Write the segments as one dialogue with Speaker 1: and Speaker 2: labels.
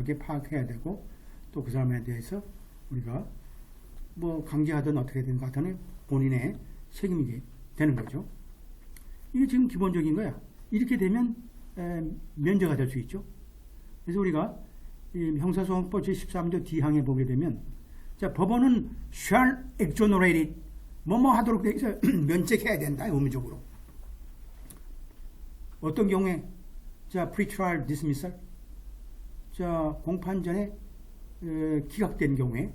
Speaker 1: 정확하게 파악해야 되고 또 그 사람에 대해서 우리가 뭐 강제하든 어떻게 든 간에 본인의 책임이 되는 거죠. 이게 지금 기본적인 거야. 이렇게 되면 에, 면제가 될 수 있죠. 그래서 우리가 이 형사소송법 제13조 D항에 보게 되면 자 법원은 shall exonerate 뭐뭐 하도록 돼 있어요. 면책해야 된다 의무적으로. 어떤 경우에 자 pre-trial dismissal 자 공판 전에 에, 기각된 경우에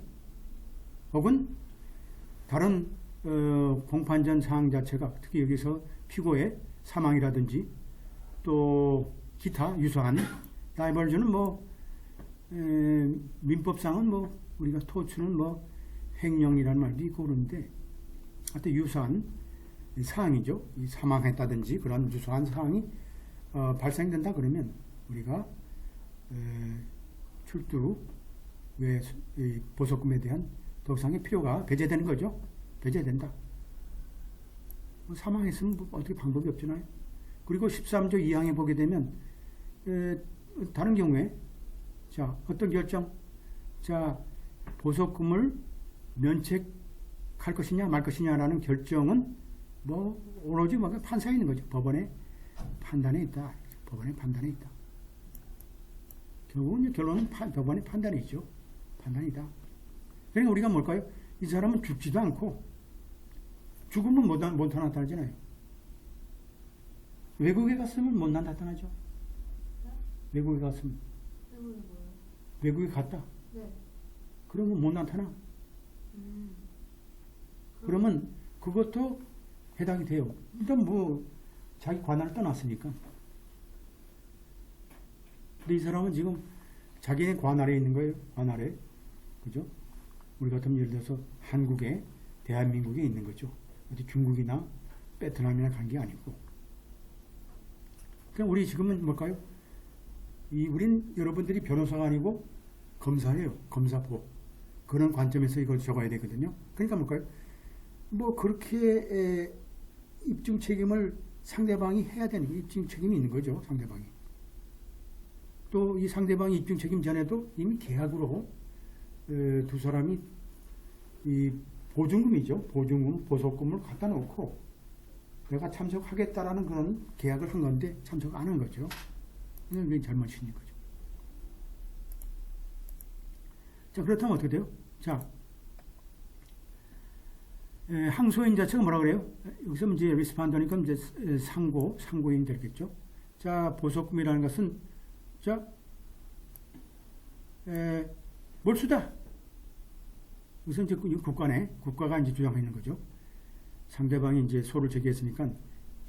Speaker 1: 혹은 다른 어, 공판 전 사항 자체가 특히 여기서 피고의 사망이라든지 또 기타 유사한 다이벌즈는 뭐 에, 민법상은 뭐 우리가 토츠는 뭐 횡령이라는 말도 있고 그러는데 하여튼 유사한 사항이죠. 이 사망했다든지 그런 유사한 사항이 어, 발생된다 그러면 우리가 에, 출두 외이 보석금에 대한 더 이상의 필요가 배제되는 거죠. 배제된다. 뭐 사망했으면 뭐 어떻게 방법이 없잖아요. 그리고 13조 2항에 보게 되면 에, 다른 경우에 자 어떤 결정 자 보석금을 면책할 것이냐 말 것이냐라는 결정은 뭐 오로지 뭐 판사에 있는 거죠. 법원의 판단에 있다. 법원의 판단에 있다. 결국은 결론은 판- 법원의 판단에 있죠. 판단이다. 그러니까 우리가 뭘까요? 이 사람은 죽지도 않고 죽으면 못, 나- 못 나타나잖아요. 외국에 갔으면 못 나타나죠. 외국에 갔으면
Speaker 2: 뭐요?
Speaker 1: 외국에 갔다.
Speaker 2: 네.
Speaker 1: 그러면 못 나타나.
Speaker 2: 음.
Speaker 1: 그러면 그것도 해당이 돼요. 일단 뭐 자기 관할을 떠났으니까. 근데 이 사람은 지금 자기네 관할에 있는 거예요. 관할에. 그죠? 우리 같으면 예를 들어서 한국에 대한민국에 있는 거죠. 어디 중국이나 베트남이나 간 게 아니고. 그냥 우리 지금은 뭘까요? 이 우린 여러분들이 변호사가 아니고 검사예요. 검사법. 그런 관점에서 이걸 적어야 되거든요. 그러니까 뭘까요? 뭐 그렇게 에, 입증 책임을 상대방이 해야 되는 입증 책임이 있는 거죠. 상대방이. 또 이 상대방이 입증 책임 전에도 이미 계약으로 에, 두 사람이 이 보증금이죠. 보증금, 보석금을 갖다 놓고 내가 참석하겠다라는 그런 계약을 한 건데 참석 안 한 거죠. 이게 잘못인 거죠. 자, 그렇다면 어떻게 돼요? 자, 에, 항소인 자체가 뭐라 그래요? 여기서 이제 리스판더니까 이제 에, 상고, 상고인이 되겠죠. 자, 보석금이라는 것은 자, 에, 몰수다. 우선 이제 그 국가네, 국가가 이제 주장하는 거죠. 상대방이 이제 소를 제기했으니까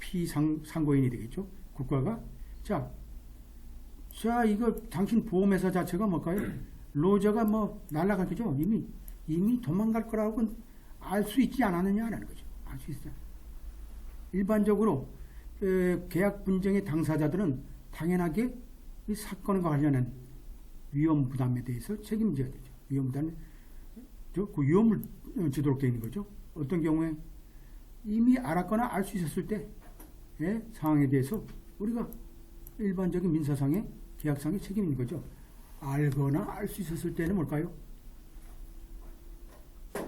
Speaker 1: 피상 상고인이 되겠죠. 국가가 자, 자 이거 당신 보험회사 자체가 뭘까요? 로저가 뭐 날라갈 거죠. 이미 이미 도망갈 거라고 알수 있지 않았느냐라는 거죠. 알 수 있어. 일반적으로 에, 계약 분쟁의 당사자들은 당연하게 이 사건과 관련한 위험 부담에 대해서 책임져야 되죠. 위험 부담, 그 위험을 지도록 되어 있는 거죠. 어떤 경우에 이미 알았거나 알 수 있었을 때의 상황에 대해서 우리가 일반적인 민사상의 계약상의 있는 거죠. 알거나 알 수 있었을 때는 뭘까요?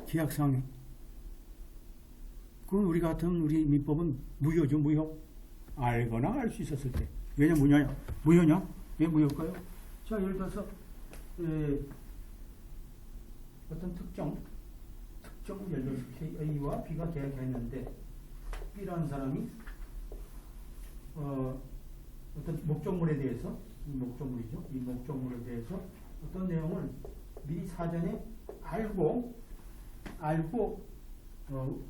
Speaker 1: 계약상에. 그건 우리 같은 우리 민법은 무효죠, 무효. 알거나 알 수 있었을 때. 왜냐 무효냐? 무효냐? 왜 무효일까요? 자, 예를 들어서 에, 어떤 특정 특정 예를 들어서 A와 B가 계약했는데 B라는 사람이 어, 어떤 목적물에 대해서 이 목적물이죠. 이 목적물에 대해서 어떤 내용을 미리 사전에 알고 알고 어,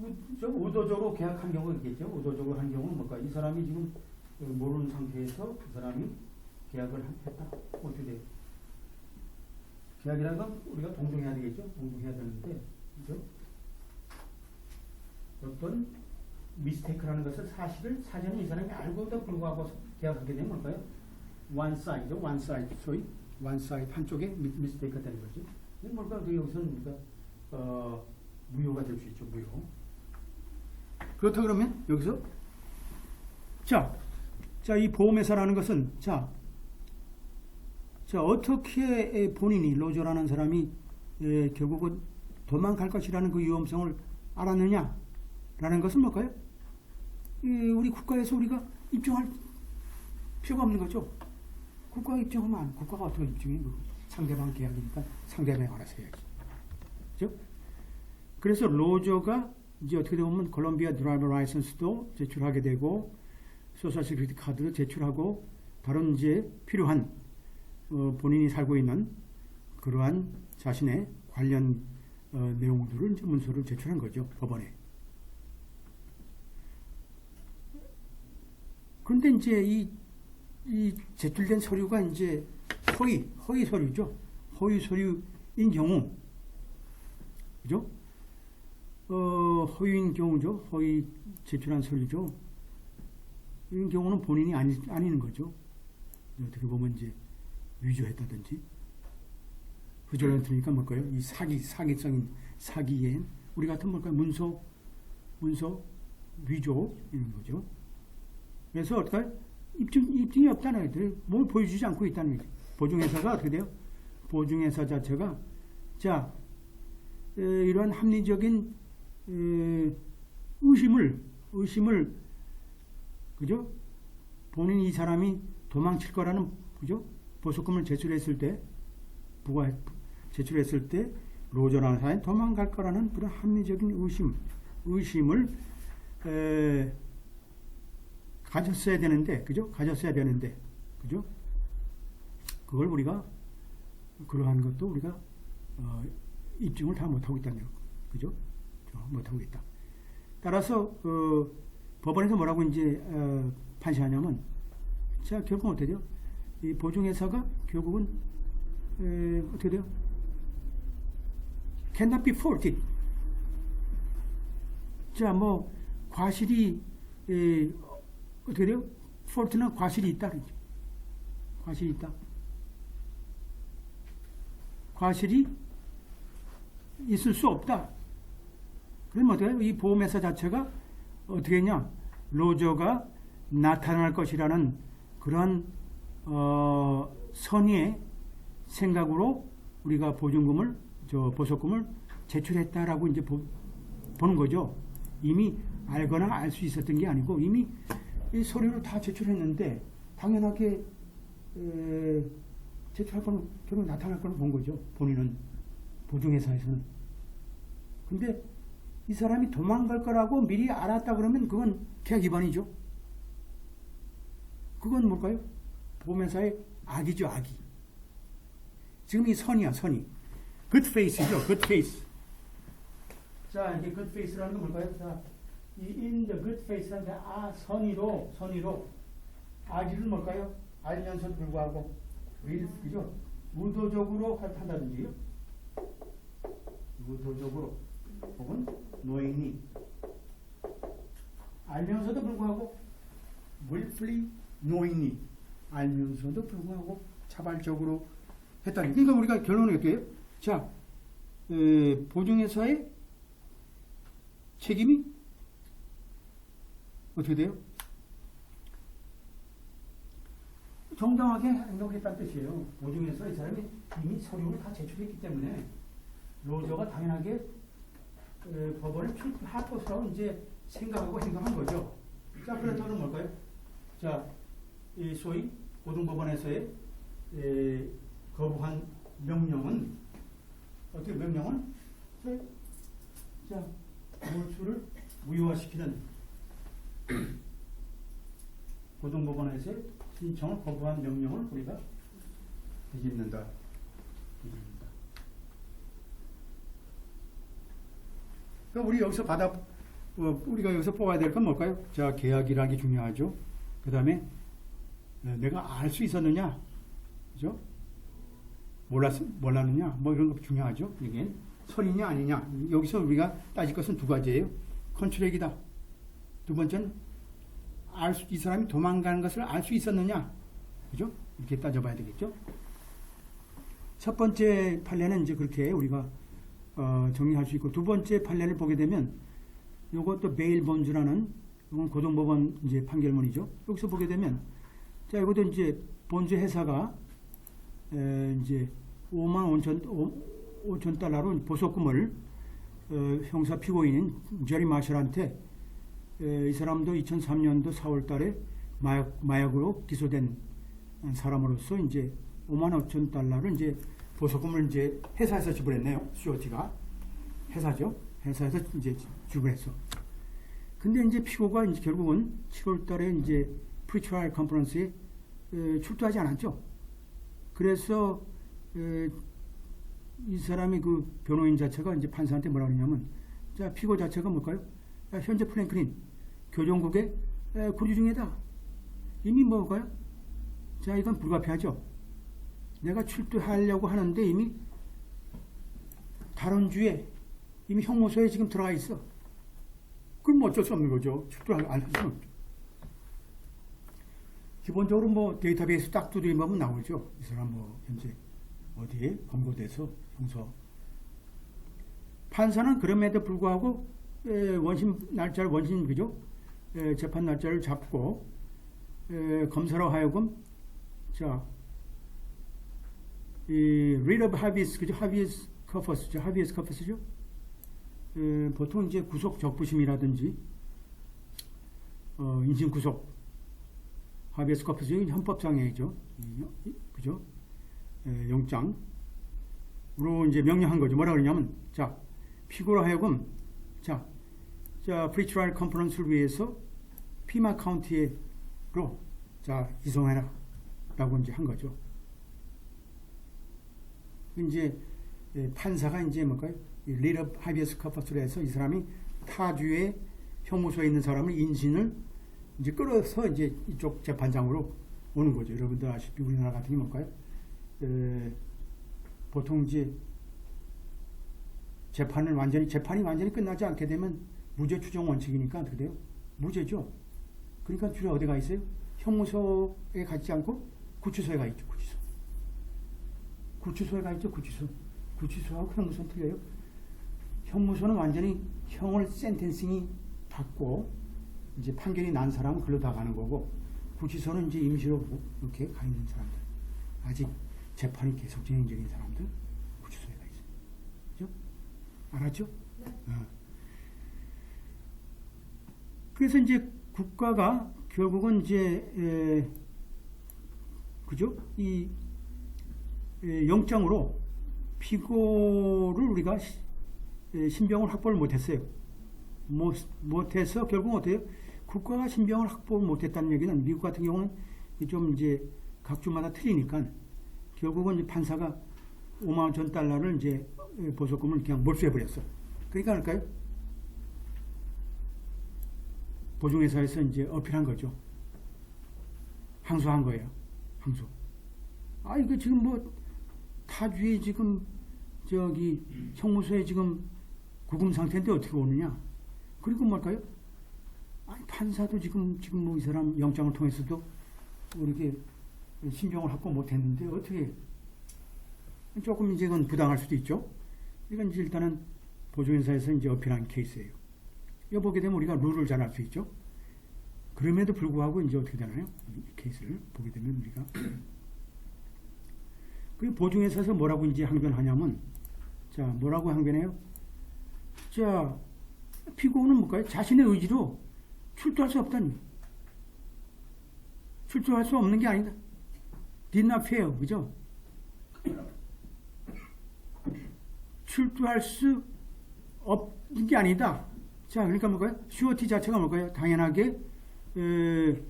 Speaker 1: 의도적으로 계약한 경우가 있겠죠. 의도적으로 한 경우는 뭘까? 이 사람이 지금 어, 모르는 상태에서 그 사람이 계약을 했다. 어떻게 돼요? 계약이라는 건 우리가 동정해야 되겠죠. 동정해야 되는데, 그죠? 어떤 미스테이크라는 것을 사실을 사전에 이 사람이 알고도 불구하고 계약하게 되면 뭘까요? one side죠. one. 소위 one side 한쪽에 미, 미스테이크가 되는 거죠. 이게 뭘까? 그 여기서는 우리가 어, 무효가 될 수 있죠. 무효. 그렇다 그러면 여기서 자, 자 이 보험회사라는 것은 자, 자, 어떻게 본인이 로저라는 사람이 에, 결국은 도망갈 것이라는 그 위험성을 알았느냐라는 것은 뭘까요? 이, 우리 국가에서 우리가 입증할 필요가 없는 거죠. 국가가 입증하면 안- 국가가 어떻게 입증해? 그거. 상대방 계약이니까 상대방이 알아서 해야지. 그죠? 그래서 로저가 이제 어떻게 보면 콜롬비아 드라이버 라이선스도 제출하게 되고 소셜 시큐리티 카드도 제출하고 다른 이제 필요한 어, 본인이 살고 있는 그러한 자신의 관련 어, 내용들을 이제 문서를 제출한 거죠 법원에. 그런데 이제 이, 이 제출된 서류가 이제 허위 허위 서류죠. 허위 서류인 경우, 그죠? 어, 허위인 경우죠. 허위 제출한 서류죠. 이런 경우는 본인이 아니, 아니는 거죠. 어떻게 보면 이제 위조했다든지. 프조런트니까 뭘까요? 이 사기, 사기성인 사기엔 우리 같은 뭘까요? 문서, 문서 위조 이런 거죠. 그래서 어떨까요? 입증, 입증이 없다는 거예요. 뭘 보여주지 않고 있다는 거죠. 보증회사가 어떻게 돼요? 보증회사 자체가 자 에, 이러한 합리적인 에, 의심을 의심을 그죠? 본인 이 사람이 도망칠 거라는 그죠? 보석금을 제출했을 때 부가 제출했을 때 로저라는 사람이 도망갈 거라는 그런 합리적인 의심 의심을 에, 가졌어야 되는데 그죠? 가졌어야 되는데 그죠? 그걸 우리가 그러한 것도 우리가 어, 입증을 다 못하고 있다는 거 그죠? 어, 못하고 있다. 따라서 어, 법원에서 뭐라고 이제 어, 판시하냐면 자 결국 어떻게 돼요? 이 보증회사가 결국은 에, 어떻게 돼요? cannot be faulted. 자, 뭐 과실이 에, 어떻게 돼요? fault는 과실이 있다. 과실이 있다. 과실이 있을 수 없다. 그러면 어떻게 해요? 이 보험회사 자체가 어떻게 했냐? 로저가 나타날 것이라는 그런 어, 선의의 생각으로 우리가 보증금을 저 보석금을 제출했다라고 이제 보, 보는 거죠. 이미 알거나 알 수 있었던 게 아니고 이미 이 서류를 다 제출했는데 당연하게 에, 제출할 거는 결국 나타날 거는 본 거죠. 본인은 보증회사에서는. 근데 이 사람이 도망갈 거라고 미리 알았다 그러면 그건 계약 위반이죠. 그건 뭘까요? 보험회사의 악이죠, 악이. 지금 이 선이야, 선이. good face이죠, good face. 자, 이게 good face라는 건 뭘까요? 자, 이 in the good face라는 게 아, 선의로, 선의로. 악의를 뭘까요? 알면서도 불구하고, will, 그죠? 의도적으로 한다든지요. 의도적으로. 혹은 knowingly. 알면서도 불구하고, willfully, knowingly. 알면서도 불구하고 자발적으로 했다니. 그러니까 우리가 결론이 어떻게 해요? 자, 에, 보증회사의 책임이 어떻게 돼요? 정당하게 행동했다는 뜻이에요. 보증회사 이 사람이 이미 서류를 다 제출했기 때문에 로저가 당연하게 출두할 것이라고 이제 생각하고 행동한 거죠. 자, 그렇다면 뭘까요? 자, 이 소위 고등법원에서의 에, 거부한 명령은 어떻게 명령은 자 몰수를 무효화시키는 고등법원에서의 신청을 거부한 명령을 우리가 뒤집는다. 뒤집는다. 그러니까 우리 여기서 받아 어, 우리가 여기서 뽑아야 될 건 뭘까요? 자 계약이라는 게 중요하죠. 그 다음에 네, 내가 알 수 있었느냐, 그죠? 몰랐 몰랐느냐, 뭐 이런 거 중요하죠. 이게 설이냐 아니냐. 여기서 우리가 따질 것은 두 가지예요. 컨트랙이다. 두 번째는 알 수, 이 사람이 도망가는 것을 알 수 있었느냐, 그죠? 이렇게 따져봐야 되겠죠. 첫 번째 판례는 이제 그렇게 우리가 어, 정리할 수 있고 두 번째 판례를 보게 되면 요것도 베일 본즈라는 이건 고등법원 이제 판결문이죠. 여기서 보게 되면 자 이것도 이제 본주 회사가 에, 이제 5만 5천 5, 천 달러로 보석금을 어, 형사 피고인인 제리 마셜한테 에, 이 사람도 2003년도 4월달에 마약 마약으로 기소된 사람으로서 이제 5만 5천 달러를 이제 보석금을 이제 회사에서 지불했네요. COT가 회사죠. 회사에서 이제 지불했어. 근데 이제 피고가 이제 결국은 7월 달에 이제 프리트라이얼 컨퍼런스에 에, 출두하지 않았죠. 그래서 에, 이 사람이 그 변호인 자체가 이제 판사한테 뭐라 그러냐면 자 피고 자체가 뭘까요? 야, 현재 프랭클린 교정국의 에, 구류 중이다. 이미 뭘까요? 자 이건 불가피하죠. 내가 출두하려고 하는데 이미 다른 주에 이미 형무소에 지금 들어가 있어. 그럼 뭐 어쩔 수 없는 거죠. 출두를 안 하면. 없죠. 기본적으로 뭐 데이터베이스 딱 두드리면 나오죠. 이 사람 뭐 현재 어디에 검거돼서 형사. 판사는 그럼에도 불구하고 에, 원심 날짜를 원심 그죠? 에, 재판 날짜를 잡고 에, 검사로 하여금 자, 이 read of habeas 그죠? habeas corpus죠? habeas corpus죠? 에, 보통 이제 구속 적부심이라든지 어, 인신 구속 헌법상행이죠. 이- 이- 그죠? 에, 영장으로 이제 명령한 거죠. 뭐라 그러냐면, 자, 피고로 하여금, 자, 자, 프리트라이얼 컨퍼런스를 위해서 피마 카운티로, 자, 이송해라. 라고 이제 한 거죠. 이제 에, 판사가 이제 뭘까요? 리더 하비에스 커퍼스로 해서 이 사람이 타주의 형무소에 있는 사람을 인신을 이제 끌어서 이제 이쪽 재판장으로 오는 거죠. 여러분들 아시피 우리나라 같은 게 뭘까요? 에, 보통 이제 재판을 완전히 재판이 완전히 끝나지 않게 되면 무죄 추정 원칙이니까 어떻게 돼요? 무죄죠. 그러니까 주로 어디 가 있어요? 형무소에 가지 않고 구치소에 가 있죠. 구치소. 구치소에 가 있죠. 구치소. 구치소하고 형무소는 틀려요. 형무소는 완전히 형을 센텐싱이 받고 이제 판결이 난 사람은 글로 다 가는 거고 구치소는 이제 임시로 이렇게 가 있는 사람들 아직 재판이 계속 진행 중인 사람들 구치소에 가 있어요. 그죠? 알았죠?
Speaker 2: 네.
Speaker 1: 어. 그래서 이제 국가가 결국은 이제 에, 그죠? 이 에, 영장으로 피고를 우리가 시- 에, 신병을 확보를 못했어요. 못, 못해서 결국 어때요? 국가가 신병을 확보를 못했다는 얘기는 미국 같은 경우는 좀 이제 각 주마다 틀리니까 결국은 판사가 5만 5천 달러를 이제 보석금을 그냥 몰수해 버렸어. 그러니까 할까요? 보증회사에서 이제 어필한 거죠. 항소한 거예요. 항소. 아 이거 지금 뭐 타주에 지금 저기 형무소에 지금 구금 상태인데 어떻게 오느냐? 그리고 뭘까요? 아니, 판사도 지금, 지금 뭐 이 사람 영장을 통해서도 뭐 이렇게 신병을 확보 못 했는데 어떻게 조금 이제 그건 부당할 수도 있죠. 이건 이제 일단은 보조회사에서 이제 어필한 케이스예요. 이거 보게 되면 우리가 룰을 잘 알 수 있죠. 그럼에도 불구하고 이제 어떻게 되나요? 이 케이스를 보게 되면 우리가. 그 보증회사에서 뭐라고 이제 항변하냐면, 자, 뭐라고 항변해요? 자, 피고는 뭘까요? 자신의 의지로 출두할 수 없다니. 출두할 수 없는 게 아니다. did not fail. 그죠? 출두할 수 없는 게 아니다. 자, 그러니까 뭘까요? COT 자체가 뭘까요? 당연하게, 에,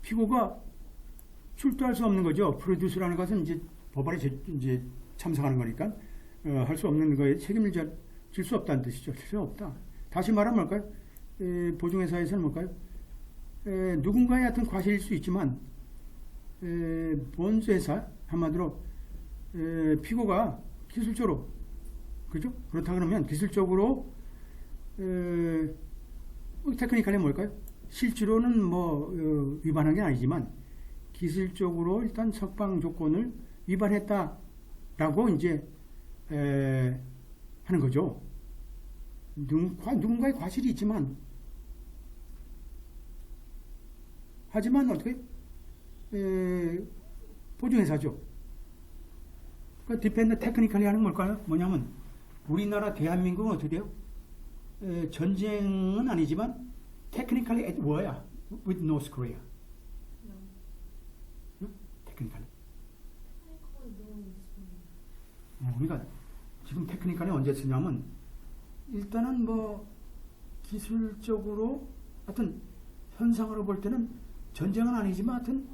Speaker 1: 피고가 출두할 수 없는 거죠. 프로듀스라는 것은 이제 법안에 제- 이제 참석하는 거니까, 어, 할 수 없는 거에 책임을 질 수 없다는 뜻이죠. 질 수 없다. 다시 말하면 뭘까요? 에, 보증회사에서는 뭘까요? 에, 누군가의 어떤 과실일 수 있지만 에, 본회사 한마디로 에, 피고가 기술적으로 그죠? 그렇다 그러면 기술적으로 에, 테크니컬이 뭘까요? 실제로는 뭐 어, 위반한 게 아니지만 기술적으로 일단 석방 조건을 위반했다라고 이제 에, 하는 거죠. 누군가의 과실이 있지만 하지만 어떻게 에, 보증회사죠. 그 디펜더 테크니컬리 하는 건 뭘까요? 뭐냐면 우리나라 대한민국은 어떻게 돼요? 에, 전쟁은 아니지만 테크니컬리 at war야 with North Korea. 테크니컬리.
Speaker 2: 테크니컬이 너무 있습니다.
Speaker 1: 어, 그러니까 지금 테크니컬이 언제 쓰냐면 일단은 뭐 기술적으로 하여튼 현상으로 볼 때는 전쟁은 아니지만 하여튼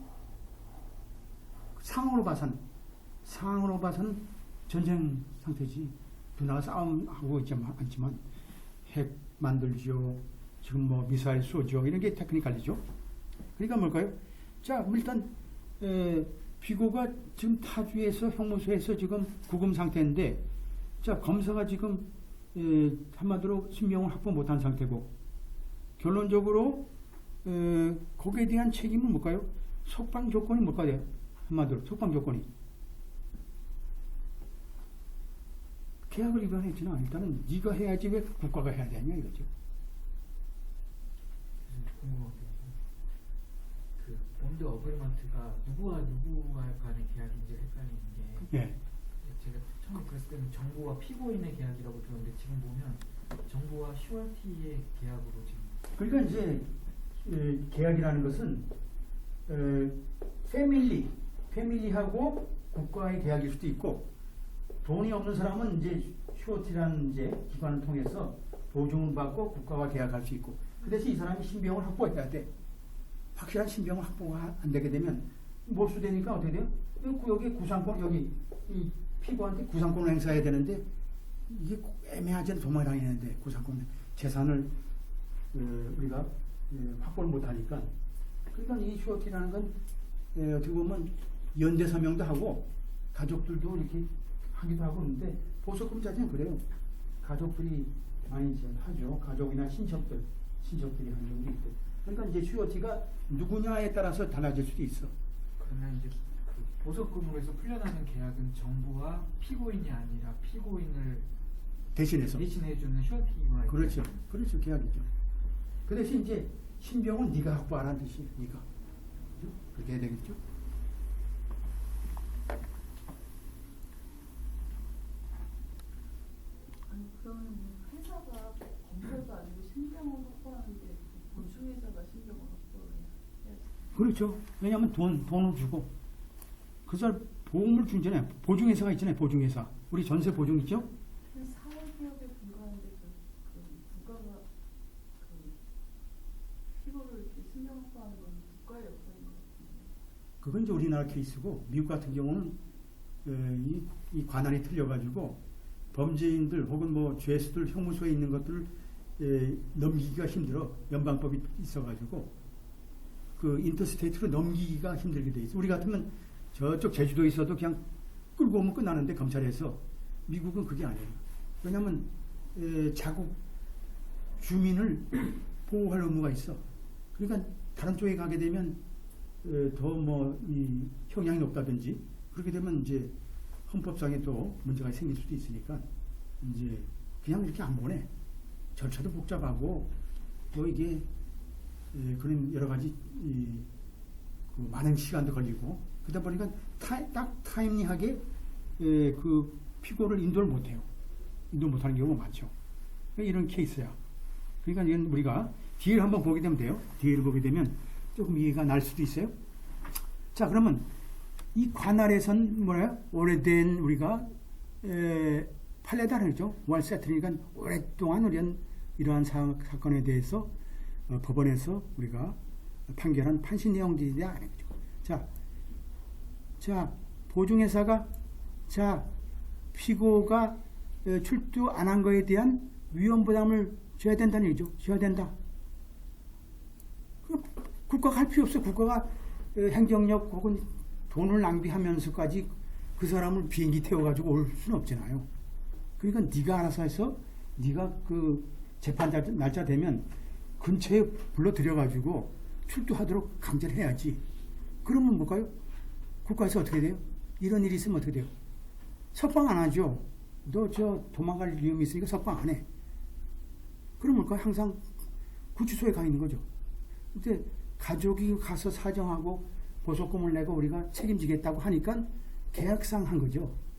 Speaker 1: 상황으로 봐서는 상황으로 봐서는 전쟁 상태지. 두 나라 싸움하고 있지만 않지만 핵 만들죠. 지금 뭐 미사일 쏘죠. 이런 게 테크니컬이죠. 그러니까 뭘까요? 자 일단 에, 비고가 지금 타주에서 형무소에서 지금 구금 상태인데 자 검사가 지금 에, 한마디로 신병을 확보 못한 상태고 결론적으로 에, 거기에 대한 책임은 뭘까요? 석방 조건이 뭘까요? 한마디로 석방 조건이 계약을 위반했잖아. 일단은 네가 해야지 왜 국가가 해야 되냐 이거죠.
Speaker 3: 궁 그 본드 어그리먼트가 누구와 누구와 간의 계약인지 헷갈리는 게
Speaker 1: 예.
Speaker 3: 제가 처음에 그랬을 때는 정부와 피고인의 계약이라고 들었는데 지금 보면 정부와 슈얼티의 계약으로 지금
Speaker 1: 그러니까 이제 에, 계약이라는 것은 에, 패밀리, 패밀리하고 국가의 계약일 수도 있고 돈이 없는 사람은 이제 슈어티라는 이제 기관을 통해서 보증을 받고 국가와 계약할 수 있고 그 대신 이 사람이 신병을 확보해야 돼. 확실한 신병을 확보가 안 되게 되면 몰수되니까 어떻게 돼요? 이 구역에 구상권 여기 이 피고한테 구상권을 행사해야 되는데 이게 꼭 애매하지 도망다니는데 구상권 재산을 어, 우리가 예, 확보를 못하니까 그러니까 이 슈어티라는 건 예, 어떻게 보면 연대 서명도 하고 가족들도 이렇게 하기도 하고 그러는데 보석금 자체는 그래요. 가족들이 많이 하죠. 가족이나 친척들, 친척들이 하는 경우도 있고. 그러니까 이제 슈어티가 누구냐에 따라서 달라질 수도 있어.
Speaker 3: 그러면 이제 그 보석금으로 해서 풀려나는 계약은 정부와 피고인이 아니라 피고인을
Speaker 1: 대신해서.
Speaker 3: 대신해주는 슈얼티와
Speaker 1: 그렇죠. 그렇죠. 계약이죠. 그 대신 이제 신병은 네가 확보하라는 뜻이에요. 네가. 그죠? 그렇게 해야 되겠죠.
Speaker 2: 아니 그러면
Speaker 1: 그렇죠. 왜냐하면 돈, 돈을 주고 그 사람 보험을 주잖아요. 보증회사가 있잖아요. 보증회사. 우리 전세 보증 있죠?
Speaker 2: 그 사회기업에 불과한데 그, 그 국가가 그 피고를 신병 확보하는 건 국가의 역할인 것 같은데.
Speaker 1: 그건 이제 우리나라 케이스고 미국 같은 경우는 에, 이, 이 관할이 틀려가지고 범죄인들 혹은 뭐 죄수들 형무소에 있는 것들을 에, 넘기기가 힘들어 연방법이 있어가지고 그 인터스테이트로 넘기기가 힘들게 돼 있어. 우리 같으면 저쪽 제주도에 있어도 그냥 끌고 오면 끝나는데 검찰에서 미국은 그게 아니에요. 왜냐하면 에, 자국 주민을 보호할 의무가 있어. 그러니까 다른 쪽에 가게 되면 더 뭐 이 형량이 높다든지 그렇게 되면 이제 헌법상에 또 문제가 생길 수도 있으니까 이제 그냥 이렇게 안 보내 절차도 복잡하고 또 이게 에, 그런 여러 가지 이, 그 많은 시간도 걸리고 그러다 보니까 타, 딱 타임리하게 에, 그 피고를 인도를 못해요 인도 못하는 경우가 많죠 이런 케이스야 그러니까 이건 우리가 뒤를 한번 보게 되면 돼요 뒤를 보게 되면 조금 이해가 날 수도 있어요. 자, 그러면 이 관할에선 뭐래요? 오래된 우리가 에, 거죠. 월세트니까 오랫동안 우리는 이러한 사, 사건에 대해서 어, 법원에서 우리가 판결한 판시 내용들이 아닌 거죠. 자, 자 보증회사가 자 피고가 에, 출두 안 한 거에 대한 위험 부담을 져야 된다는 얘기죠. 져야 된다. 그 국가가 할 필요 없어. 국가가 어, 행정력 혹은 돈을 낭비하면서까지 그 사람을 비행기 태워가지고 올 수는 없잖아요. 그러니까 네가 알아서 해서 네가 그 재판 날- 날짜 되면 근처에 불러들여가지고 출두하도록 강제를 해야지. 그러면 뭘까요? 국가에서 어떻게 돼요? 이런 일이 있으면 어떻게 돼요? 석방 안 하죠. 너 저 도망갈 위험이 있으니까 석방 안 해. 그럼 뭘까요? 항상 구치소에 가 있는 거죠. 근데 가족이 가서 사정하고 보석금을 내고 우리가 책임지겠다고 하니까 계약상 한 거죠.